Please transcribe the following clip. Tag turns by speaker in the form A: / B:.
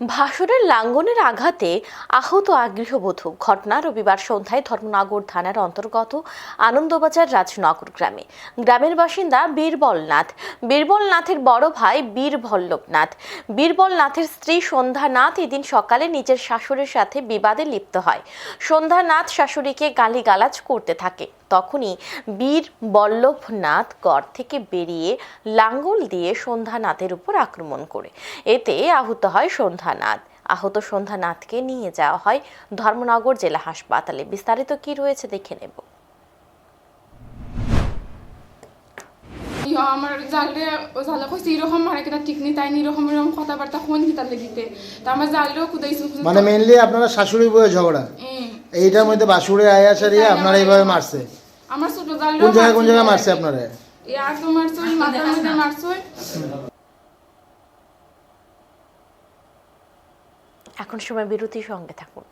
A: ভাসুরের লাঙ্গনের আঘাতে আহত এক গৃহবধূ ঘটনা রবিবার সন্ধ্যায় ধর্মনগর থানার অন্তর্গত আনন্দবাজার রাজনগর গ্রামে। গ্রামের বাসিন্দা বীরবল নাথ বীরবল নাথের বড় ভাই বীরভল্লভ নাথ বীরবল নাথের স্ত্রী সন্ধ্যা নাথ এদিন সকালে নিজের শাশুড়ির সাথে বিবাদে লিপ্ত হয়। সন্ধ্যা নাথ শাশুড়িকে গালিগালাজ করতে থাকে। তখনই বীর বল্লভনাথ গড় থেকে বেরিয়ে লাঙ্গল দিয়ে সন্ধ্যানাথের উপর আক্রমণ করে। এতে আহত হয় সন্ধ্যানাথ। আহত সন্ধ্যানাথকে নিয়ে যাওয়া হয় ধর্মনগর জেলা হাসপাতালে। বিস্তারিত কি রয়েছে দেখে নেব।
B: আমার জালরে জালে কইছে এরকম মারে কিনা ঠিক নি তাই এরকম এরকম কথাবার্তা কোন কিতা লাগিতে তা আমার জালরেও কুদাইছে
C: মানে মেইনলি আপনারা শাশুড়ি বউয়ের ঝগড়া? এইটার মধ্যে বাসুরে আয়া সারিয়া আপনারা এইভাবে মারছে।
B: আমার ছোট জালটা
C: কোন জায়গায় কোন জায়গায় মারছে আপনারা?
B: ইয়ার তো মারছে ওই মাথার মধ্যে মারছে।
A: এখন সময় বিরতির সঙ্গে থাকুন।